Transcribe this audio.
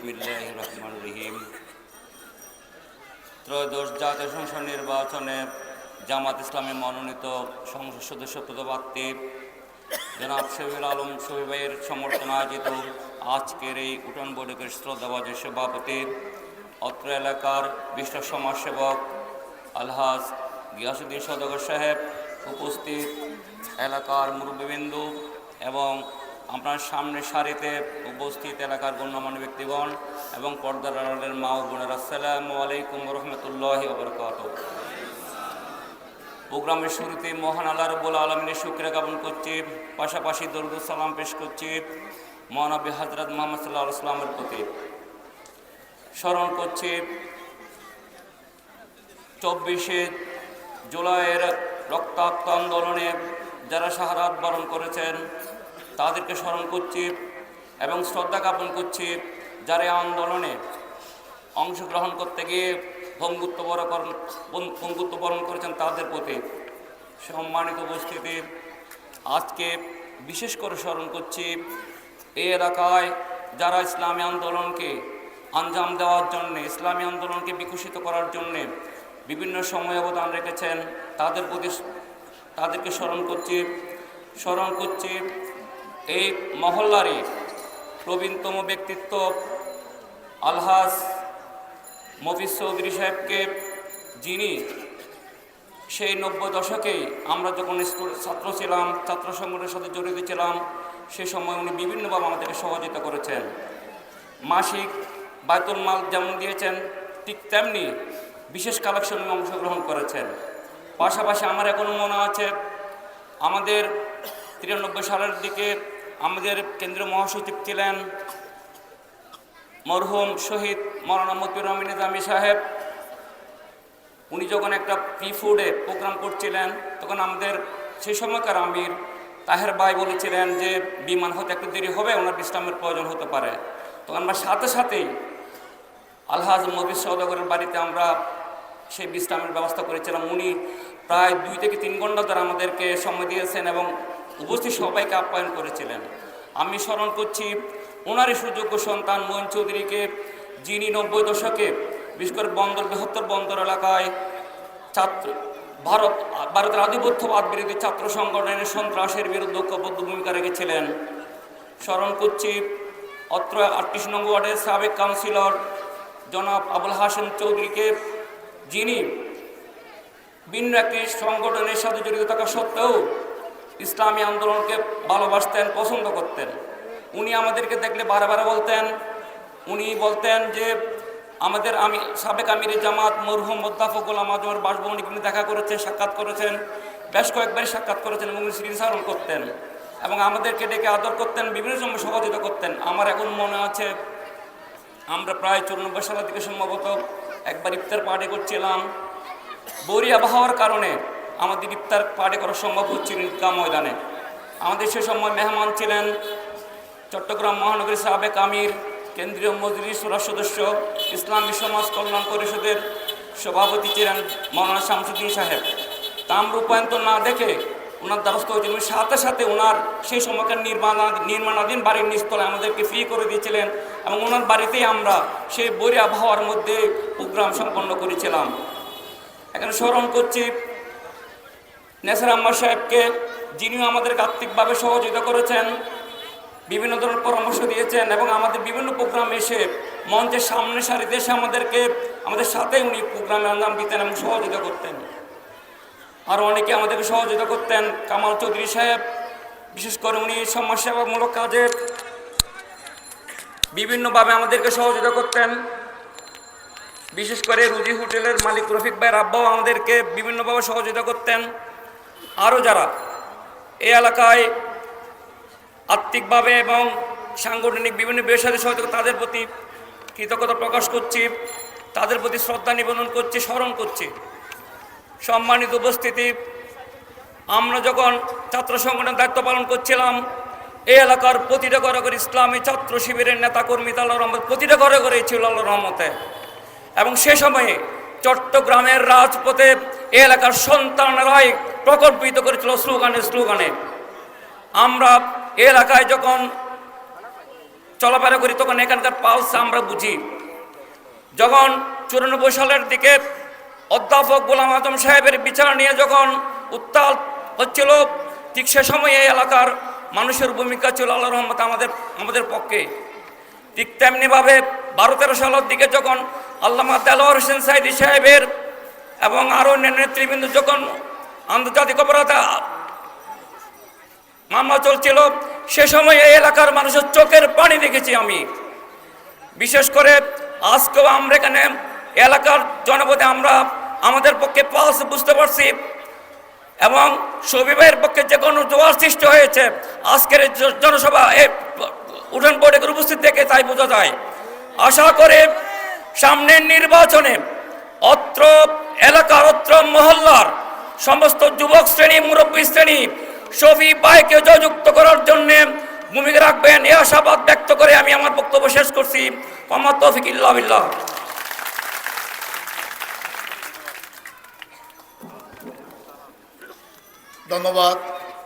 বিসমিল্লাহ রহমান রহিম ত্রয়োদশ জাতীয় সংসদ নির্বাচনে জামাত মনোনীত সংসদ সদস্য পদপ্রার্থী জনাব আলম সমর্থন আয়োজিত আজকের এই উঠান বৈঠকের শ্রদ্ধাবাজের সভাপতি, অত্র এলাকার বিশ্ব সমাজসেবক আলহাজ গিয়াসুদ্দিন সদগর সাহেব উপস্থিত, এলাকার মুরব্বীবিন্দু এবং আপনার সামনের সারিতে উপস্থিত এলাকার গণ্যমান্য ব্যক্তিগণ এবং পর্দার আড়ালের মা ও বোনেরা, আসসালামু আলাইকুম রহমতুল্লাহ বরকাত প্রোগ্রামের শুরুতে মহান আল্লাহ রব্বুল আলমিনের শুক্রিয়া জ্ঞাপন করছি, পাশাপাশি দরুদ সালাম পেশ করছি মহানবী হজরত মোহাম্মদ সাল্লাহ ইসলামের প্রতি। স্মরণ করছি, চব্বিশে জুলাইয়ের রক্তাক্ত আন্দোলনে যারা সাহারাত বরণ করেছেন তাদেরকে স্মরণ করছি এবং শ্রদ্ধা জ্ঞাপন করছি যারা আন্দোলনে অংশগ্রহণ করতে গিয়ে ভঙ্গুত্ব বরণ ভঙ্গুত্ব বরণ করেছেন তাদের প্রতি সম্মানিত উপস্থিতি। আজকে বিশেষ করে স্মরণ করছি এই এলাকায় যারা ইসলামী আন্দোলনকে আঞ্জাম দেওয়ার জন্য, ইসলামী আন্দোলনকে বিকশিত করার জন্যে বিভিন্ন সময় অবদান রেখেছেন, তাদের প্রতি তাদেরকে স্মরণ করছি। স্মরণ করছি এই মহল্লারই প্রবীণতম ব্যক্তিত্ব আলহাজ মফিজ চৌধুরী সাহেবকে যিনি সেই নব্বই দশকেই আমরা যখন ছাত্র ছিলাম, ছাত্র সংগঠনের সাথে জড়িত ছিলাম, সে সময় উনি বিভিন্নভাবে আমাদেরকে সহযোগিতা করেছেন। মাসিক বায়তুল মাল যেমন দিয়েছেন, ঠিক তেমনি বিশেষ কালেকশনে অংশগ্রহণ করেছেন। পাশাপাশি আমার এখনও মনে আছে, আমাদের তিরানব্বই সালের দিকে আমাদের কেন্দ্রীয় মহাসচিব ছিলেন মরহুম শহীদ মৌলানা মতিউর রহমান সাহেব। উনি যখন একটা পি ফুডে প্রোগ্রাম করছিলেন, তখন আমাদের সেই সময়কার আমির তাহের ভাই বলেছিলেন যে, বিমান হতে একটু দেরি হবে, ওনার বিশ্রামের প্রয়োজন হতে পারে। তখন আমরা সাথে সাথেই আলহাজ মবির সৌদাগরের বাড়িতে আমরা সেই বিশ্রামের ব্যবস্থা করেছিলাম। উনি প্রায় দুই থেকে তিন ঘণ্টা ধরে আমাদেরকে সময় দিয়েছেন এবং উপস্থিত সবাইকে আপ্যায়ন করেছিলেন। আমি স্মরণ করছি ওনারই সুযোগ্য সন্তান মোহন চৌধুরীকে, যিনি নব্বই দশকে বিশেষ করে বন্দর, বৃহত্তর বন্দর এলাকায় ছাত্র, ভারত, ভারতের আধিপত্যবাদ বিরোধী ছাত্র সংগঠনের সন্ত্রাসের বিরুদ্ধে ঐক্যবদ্ধ ভূমিকা রেখেছিলেন। স্মরণ করছি অত্র আটত্রিশ নম্বর ওয়ার্ডের সাবেক কাউন্সিলর জনাব আবুল হাসান চৌধুরীকে, যিনি ভিন্ন একটি সংগঠনের সাথে জড়িত থাকা সত্ত্বেও ইসলামী আন্দোলনকে ভালোবাসতেন, পছন্দ করতেন। উনি আমাদেরকে দেখলে বারে বলতেন, উনি বলতেন যে, আমাদের আমি, সাবেক আমির জামাত মরহুম মোদ্দাফকুল আমাজমের বাসভবনে কিন্তু দেখা করেছেন, সাক্ষাৎ করেছেন, বেশ কয়েকবারই সাক্ষাৎ করেছেন এবং উনি স্মৃতিচারণ করতেন এবং আমাদেরকে ডেকে আদর করতেন, বিভিন্ন সময় সহযোগিতা করতেন। আমার এখন মনে আছে, আমরা প্রায় চুরানব্বই সালের দিকে সম্ভবত একবার ইফতার পার্টি করছিলাম। বরি আবহাওয়ার কারণে আমাদের ইফতার পার্টি করা সম্ভব হচ্ছিল ঈদগাহ ময়দানে। আমাদের সে সময় মেহমান ছিলেন চট্টগ্রাম মহানগরী সাবেক আমির, কেন্দ্রীয় মজলিস সদস্য, ইসলামী সমাজ কল্যাণ পরিষদের সভাপতি ছিলেন মৌলানা শামসুদ্দিন সাহেব। তাম রূপায়ন্তর না দেখে ওনার দ্বারস্থ হয়েছিল সাথে সাথে ওনার সেই সময়কার নির্মাণ নির্মাণাধীন বাড়ির নিস্তলে আমাদেরকে ফ্রি করে দিয়েছিলেন এবং ওনার বাড়িতেই আমরা সেই বৈরী আবহাওয়ার মধ্যে প্রোগ্রাম সম্পন্ন করেছিলাম। এখানে স্মরণ করছি নেসার আম্মা সাহেবকে যিনিও আমাদেরকে আর্থিকভাবে সহযোগিতা করেছেন, বিভিন্ন ধরনের পরামর্শ দিয়েছেন এবং আমাদের বিভিন্ন প্রোগ্রামে এসে মঞ্চের সামনে সারিতে এসে আমাদেরকে, আমাদের সাথে উনি প্রোগ্রামে আঞ্জাম দিতেন এবং সহযোগিতা করতেন। আরও অনেকে আমাদেরকে সহযোগিতা করতেন, কামাল চৌধুরী সাহেব, বিশেষ করে উনি সমাজসেবামূলক কাজে বিভিন্নভাবে আমাদেরকে সহযোগিতা করতেন। বিশেষ করে রুজি হোটেলের মালিক রফিক ভাই রাব্বাও আমাদেরকে বিভিন্নভাবে সহযোগিতা করতেন। আরও যারা এই এলাকায় আর্থিকভাবে এবং সাংগঠনিক বিভিন্ন সাথে সহযোগিতা তাদের প্রতি কৃতজ্ঞতা প্রকাশ করছি, তাদের প্রতি শ্রদ্ধা নিবেদন করছি, স্মরণ করছি। সম্মানিত উপস্থিতি, আমরা যখন ছাত্র সংগঠনের দায়িত্ব পালন করছিলাম, এই এলাকার প্রতিটা ঘরে ঘরে ইসলামী ছাত্র শিবিরের নেতাকর্মী আল্লাহ রহমত, প্রতিটা ঘরে ঘরেই ছিল আল্লাহ রহমতে। এবং সে সময়ে চট্টগ্রামের রাজপথে এলাকার সন্তানরাই প্রকল্পিত করেছিল স্লোগানে স্লোগানে। আমরা এলাকায় যখন চলাফেরা করি, তখন এখানকার পালস আমরা বুঝি। যখন চুরানব্বই সালের দিকে অধ্যাপক গোলাম আজম সাহেবের বিচার নিয়ে যখন উত্তাল হচ্ছিল, ঠিক সে সময় এই এলাকার মানুষের ভূমিকা ছিল আল্লাহ রহমত আমাদের আমাদের পক্ষে। ঠিক তেমনিভাবে বারো তেরো সালের দিকে যখন আল্লামা দেলোয়ার হোসেন সাইদি সাহেবের এবং আরও অন্যান্য নেতৃবৃন্দ যখন আন্তর্জাতিক অপরাধ মামলা চলছিল, সে সময় এই এলাকার মানুষের চোখের পানি দেখেছি আমি। বিশেষ করে আজকেও আমরা এখানে এলাকার জনপদে আমরা আমাদের পক্ষে পালস বুঝতে পারছি এবং সবিবাহের পক্ষে যে কোনো জোয়ার সৃষ্টি হয়েছে, আজকের জনসভা, এই উঠান বৈঠকের উপস্থিত থেকে তাই বোঝা যায়। আশা করে সামনের নির্বাচনে অত্র এলাকার, অত্র মহল্লার সমস্ত যুবক শ্রেণি, মুরব্বী শ্রেণি সবই বাইকে জয়যুক্ত করার জন্যে ভূমিকা রাখবেন। এ আশাবাদ ব্যক্ত করে আমি আমার বক্তব্য শেষ করছি। মোহাম্মদ তৌফিক ইল্লাহ ধন্যবাদ।